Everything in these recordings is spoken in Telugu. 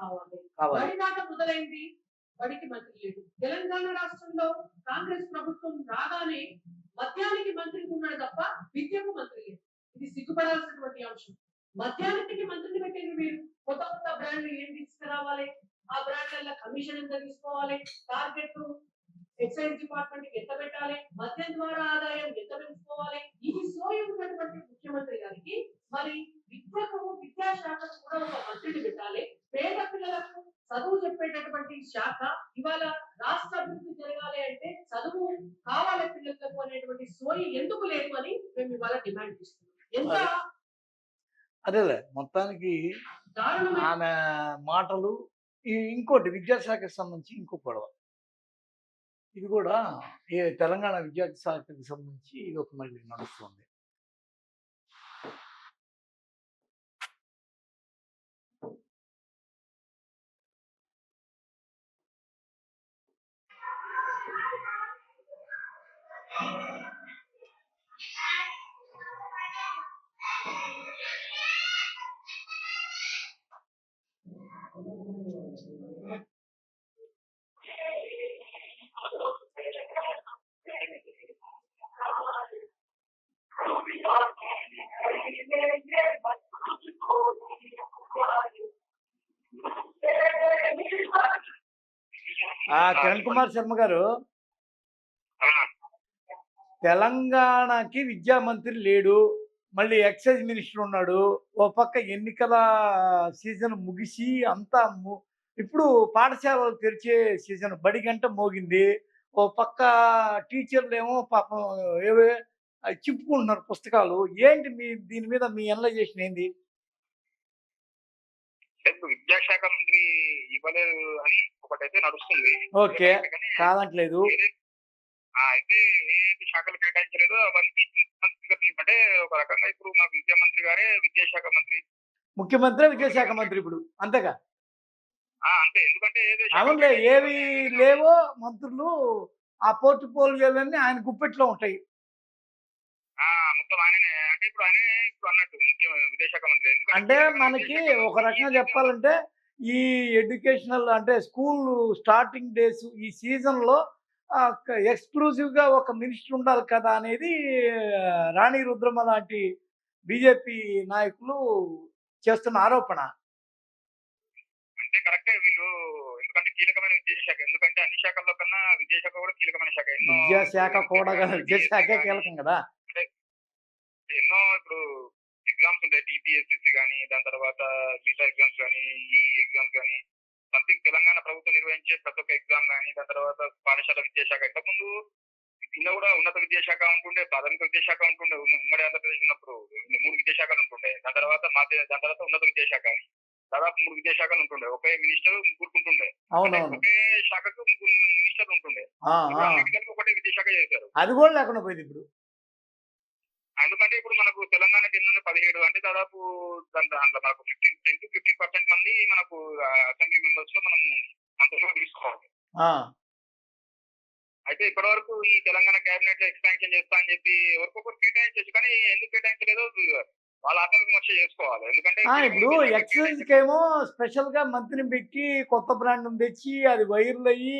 కావాలి. బడి దాకా మొదలైంది. బడికి మంత్రి లేడు. తెలంగాణ రాష్ట్రంలో కాంగ్రెస్ ప్రభుత్వం రాగానే మద్యానికి మంత్రి ఉన్నాడు తప్ప విద్యకు మంత్రి లేదు ఇది సిగ్గుపడాల్సినటువంటి అంశం. మద్యానికి మంత్రిని పెట్టింది మీరు కొత్త కొత్త బ్రాండ్లు ఏం తీసుకురావాలి? ఆ బ్రాండ్ల కమిషన్ ఎంత తీసుకోవాలి? టార్గెట్ ఎక్సైజ్ డిపార్ట్మెంట్ ఎంత పెట్టాలి? మద్యం ద్వారా ఆదాయం ఎంత పెంచుకోవాలి? ఇది సోయి ఉన్నటువంటి ముఖ్యమంత్రి గారికి మరి విద్యకు విద్యాశాఖకు కూడా ఒక మంత్రిని పెట్టాలి. చెప్పేటటువంటి శాఖ ఇవాళ రాష్ట్ర అభివృద్ధి జరగాలి అంటే చదువు కావాలి పిల్లలకు అనేటువంటి సోయి ఎందుకు లేదు అని మేము ఇవాళ డిమాండ్ చేస్తున్నాం. ఎంత అదేలే మొత్తానికి ఆమె మాటలు ఈ ఇంకోటి విద్యాశాఖకి సంబంధించి ఇంకో గొడవ. ఇది కూడా తెలంగాణ విద్యాశాఖకి సంబంధించి ఇది ఒక మళ్ళీ నడుస్తుంది. కిరణ్ కుమార్ శర్మ గారు తెలంగాణకి విద్యా మంత్రి లేడు మళ్ళీ ఎక్సైజ్ మినిస్టర్ ఉన్నాడు ఓ పక్క ఎన్నికల సీజన్ ముగిసి అంతా ఇప్పుడు పాఠశాలలు తెరిచే సీజన్ బడి గంట మోగింది ఓ పక్క టీచర్లు ఏమో పాపం ఏవే అవి చింపుకుంటున్నారు పుస్తకాలు ఏంటి మీ దీని మీద మీ అనలైజేషన్ ఏంది? విద్యాశాఖ మంత్రి ఇవ్వలేదు అని ఒకటైతే నడుస్తుంది. ఓకే కాదంటలేదు. అయితే ఏ శాఖలు కేటాయించలేదు అవన్నీ అంటే ఒక రకంగా ఇప్పుడు మా విద్యా మంత్రి గారే విద్యాశాఖ మంత్రి. ముఖ్యమంత్రి విద్యాశాఖ మంత్రి ఇప్పుడు అంతేగా? అంతే ఎందుకంటే అవునులే. ఏవి లేవో మంత్రులు ఆ పోర్టుపోలియోలన్నీ ఆయన గుప్పెట్లో ఉంటాయి. ఆ, మొత్తం ఆయననే అంటే ఇప్పుడు ఆయనే ఇప్పుడు అన్నట్టు విదేశాఖ మంత్రి అంటే మనకి ఒక రకంగా చెప్పాలంటే ఈ ఎడ్యుకేషనల్ అంటే స్కూల్ స్టార్టింగ్ డేస్ ఈ సీజన్లో ఎక్స్క్లూజివ్గా ఒక మినిస్టర్ ఉండాలి కదా అనేది రాణి రుద్రమ లాంటి బీజేపీ నాయకులు చేస్తున్న ఆరోపణ. అంటే కరెక్టే వీళ్ళు ఎందుకంటే కీలకమైన విద్యాశాఖ. ఎందుకంటే అన్ని శాఖల్లో కన్నా విద్యాశాఖ కూడా కీలకమైన శాఖ. ఎన్నో విద్యాశాఖ కూడా విద్యాశాఖే కీలకం కదా. ఎన్నో ఇప్పుడు ఎగ్జామ్స్ ఉంటాయి. టీపీఎస్సీ కానీ దాని తర్వాత మిగతా ఎగ్జామ్స్ కానీ ఈ ఎగ్జామ్స్ కానీ. సంథింగ్ తెలంగాణ ప్రభుత్వం నిర్వహించే ప్రతి ఒక్క ఎగ్జామ్ కానీ దాని తర్వాత పాఠశాల విద్యాశాఖ. ఇంతకుముందు కింద కూడా ఉన్నత విద్యాశాఖ ఉంటుండే ప్రాథమిక విద్యాశాఖ ఉంటుండే ఉమ్మ- ఉమ్మడి ఆంధ్రప్రదేశ్ ఉన్నప్పుడు మూడు విద్యాశాఖలు ఉంటుండే. దాని తర్వాత మాధ్య దాని తర్వాత ఉన్నత విద్యాశాఖ. అని దాదాపు మూడు విద్యాశాఖలు ఉంటుండే. ఒకే మినిస్టర్ ముగ్గురు ఉంటుండే. ఒకే శాఖకు ముగ్గురు మినిస్టర్లు ఉంటుండే. కలిపి ఒకటే విద్యాశాఖ చేశారు. అది కూడా లేకుండా పోయింది ఇప్పుడు. ఎందుకంటే ఇప్పుడు మనకు తెలంగాణకి ఎన్ని? పదిహేడు. అంటే దాదాపు దాని దాంట్లో మనకు ఫిఫ్టీన్ టెన్ టు పర్సెంట్ మంది మనకు అసెంబ్లీ మెంబర్స్లో మనం మంత్రులు తీసుకోవాలి అయితే ఇప్పటి వరకు ఈ తెలంగాణ కేబినెట్లో ఎక్స్పాన్షన్ చేస్తా అని చెప్పి ఎవరికొకరు కేటాయించచ్చు కానీ ఎందుకు కేటాయించలేదో వాళ్ళ ఆత్మవిమర్శ చేసుకోవాలి. ఎందుకంటే ఇప్పుడు ఎక్సైజ్ కేమో స్పెషల్గా మంత్రిని పెట్టి కొత్త బ్రాండ్ తెచ్చి అది వైరల్ అయ్యి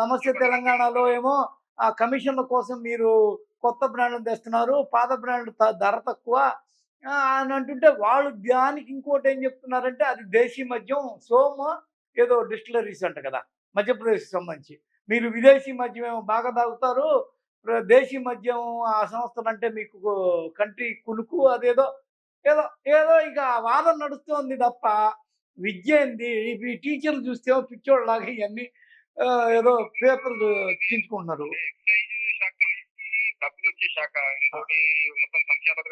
నమస్తే తెలంగాణలో ఏమో ఆ కమిషన్ల కోసం మీరు కొత్త బ్రాండ్ తెస్తున్నారు పాత బ్రాండ్ ధర తక్కువ అని అంటుంటే వాళ్ళు దానికి ఇంకోటి ఏం చెప్తున్నారంటే అది దేశీ మద్యం సోమ ఏదో డిస్టిలరీస్ అంట కదా మధ్యప్రదేశ్ సంబంధించి. మీరు విదేశీ మద్యం ఏమో బాగా తాగుతారు దేశీ మద్యం ఆ సంస్థలు అంటే మీకు కంట్రీ కునుకు అదేదో ఏదో ఏదో ఇక వాదన నడుస్తోంది తప్ప విద్య ఏంది? ఇవి టీచర్లు చూస్తే పిచ్చోళ్ళలాగా ఇవన్నీ ఏదో పేపర్లు చించుకుంటున్నారు. శాఖ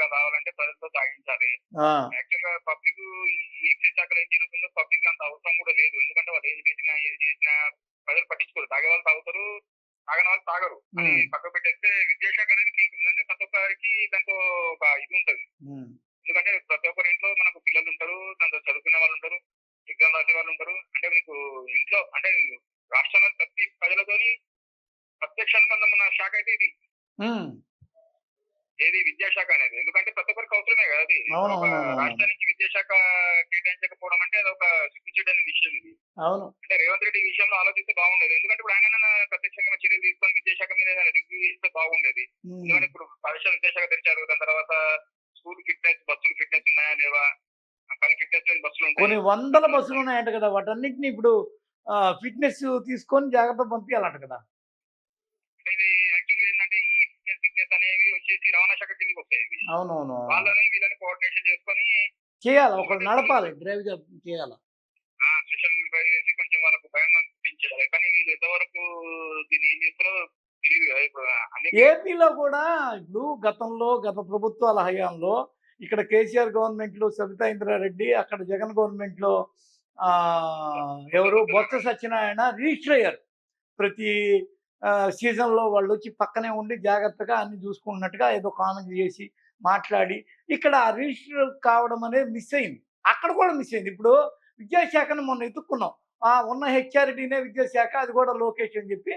పథకాలు రావాలంటే ప్రజలతో సాగించాలి. ఆ, యాక్చువల్గా పబ్లిక్ ఈ ఎక్సైజ్ శాఖలో ఏం జరుగుతుందో పబ్లిక్ అంత అవసరం కూడా లేదు. ఎందుకంటే వాళ్ళు ఏది చేసినా ఏది చేసినా ప్రజలు పట్టించుకోరు. తాగే వాళ్ళు తాగుతారు తాగని వాళ్ళు తాగరు. అని. పక్క పెట్టేస్తే విద్యాశాఖ అనేది ప్రతి ఒక్కరికి దాంతో ఒక ఇది ఉంటది. ఎందుకంటే ప్రతి ఒక్కరి ఇంట్లో మనకు పిల్లలు ఉంటారు దాంతో చదువుకునే వాళ్ళు ఉంటారు ఎగ్జామ్ రాసే వాళ్ళు ఉంటారు. అంటే మీకు ఇంట్లో అంటే రాష్ట్రంలో ప్రతి ప్రజలతోని ప్రత్యక్ష అనుబంధం ఉన్న శాఖ అయితే ఇది. విద్యాశాఖ అనేది. ఎందుకంటే ప్రతి ఒక్కరికి అవసరమే కదా అది. రాష్ట్రానికి విద్యాశాఖ కేటాయించకపోవడం అంటే అది ఒక సిగ్గుచేటైన విషయం ఇది. అవును. అంటే రేవంత్ రెడ్డి విషయంలో ఆలోచిస్తే బాగుండేది. ఎందుకంటే ఇప్పుడు ఆయన ప్రత్యక్షంగా చర్యలు తీసుకొని విద్యాశాఖ మీద రివ్యూ ఇస్తే బాగుండేది. ఎందుకంటే ఇప్పుడు పాఠశాల విద్యాశాఖ తెరిచారు దాని తర్వాత స్కూల్ ఫిట్నెస్ బస్సులు ఫిట్నెస్ ఉన్నాయా లేవా? కొన్ని వందల బస్సులు ఉన్నాయంట కదా. వాటన్నిటిని ఇప్పుడు ఫిట్నెస్ తీసుకొని జాగ్రత్త పంపించాలంట కదా. ఇది ఫిట్నెస్ అనేవి వచ్చేసి రవాణా శాఖ కిందకి వస్తాయి. అవునవును వాళ్ళని వీళ్ళని కోఆర్డినేషన్ చేసుకొని చేయాలి? ఒకరు నడపాలి డ్రైవ్ చేయాలి? స్పెషల్ డ్రైవ్ చేసి కొంచెం వాళ్ళకు భయం అనిపించాలి కానీ వీళ్ళు ఎంతవరకు దీన్ని ఏం చేస్తారో ఏపీలో కూడా ఇప్పుడు గతంలో గత ప్రభుత్వాల హయాంలో ఇక్కడ కేసీఆర్ గవర్నమెంట్లో సబితా ఇంద్రారెడ్డి అక్కడ జగన్ గవర్నమెంట్లో ఆ, ఎవరు? బొత్స సత్యనారాయణ రిజిస్టర్ అయ్యారు. ప్రతి సీజన్లో వాళ్ళు వచ్చి పక్కనే ఉండి జాగ్రత్తగా అన్ని చూసుకుంటున్నట్టుగా ఏదో కామెంట్ చేసి మాట్లాడి ఇక్కడ రిజిస్టర్ కావడం అనేది మిస్ అయింది. అక్కడ కూడా మిస్ అయింది. ఇప్పుడు విద్యాశాఖను మొన్న ఎత్తుక్కున్నాం. ఆ ఉన్న హెచ్ఆర్డీనే విద్యాశాఖ అది కూడా లోకేష్ అని చెప్పి?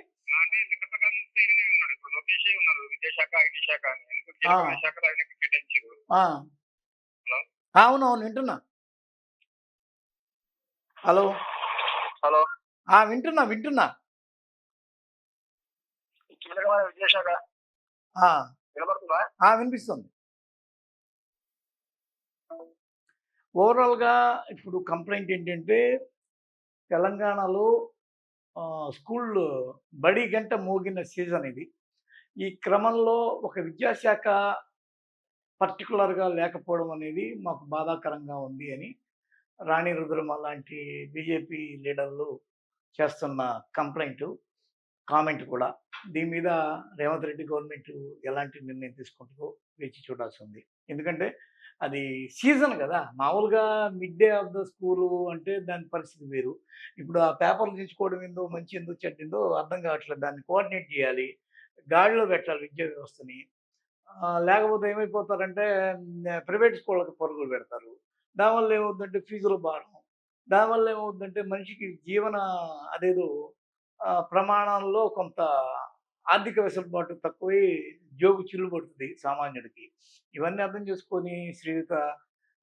అవునవును వింటున్నా. హలో? హలో? ఆ వింటున్నా వింటున్నా. కీలకమైన విద్యాశాఖ వినబడుతుందా వినిపిస్తుంది. ఓవరాల్గా ఇప్పుడు కంప్లైంట్ ఏంటంటే తెలంగాణలో స్కూల్ బడి గంట మోగిన సీజన్ ఇది. ఈ క్రమంలో ఒక విద్యాశాఖ పర్టికులర్గా లేకపోవడం అనేది మాకు బాధాకరంగా ఉంది అని రాణి రుద్రమ లాంటి బీజేపీ లీడర్లు చేస్తున్న కంప్లైంట్. కామెంట్ కూడా. దీని మీద రేవంత్ రెడ్డి గవర్నమెంట్ ఎలాంటి నిర్ణయం తీసుకుంటుందో వేచి చూడాల్సి ఉంది ఎందుకంటే అది సీజన్ కదా. మామూలుగా mid day of the school అంటే దాని పరిస్థితి వేరు. ఇప్పుడు ఆ పేపర్లు తీసుకోవడం ఏందో మంచి ఎందుకు చెడ్డిందో అర్థం కావట్లేదు. దాన్ని కోఆర్డినేట్ చేయాలి గాడిలో పెట్టాలి విద్యా వ్యవస్థని. లేకపోతే ఏమైపోతారంటే ప్రైవేట్ స్కూళ్ళకి పరుగులు పెడతారు. దానివల్ల ఏమవుతుందంటే ఫీజులు భారం. దానివల్ల ఏమవుతుందంటే మనిషికి జీవన అదేదో ప్రమాణంలో కొంత ఆర్థిక వెసులుబాటు తక్కువై జోగు చిల్లు పడుతుంది సామాన్యుడికి. ఇవన్నీ అర్థం చేసుకొని శ్రీయుత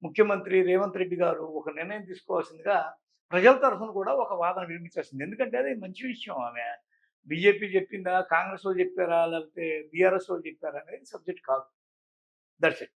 ముఖ్యమంత్రి రేవంత్ రెడ్డి గారు ఒక నిర్ణయం తీసుకోవాల్సిందిగా ప్రజల తరఫున కూడా ఒక వాదన వినిపించాల్సింది ఎందుకంటే అది మంచి విషయం ఆమె. బీజేపీ చెప్పిందా కాంగ్రెస్ వాళ్ళు చెప్పారా లేకపోతే బీఆర్ఎస్ వాళ్ళు చెప్పారా అనేది సబ్జెక్ట్ కాదు. That's it.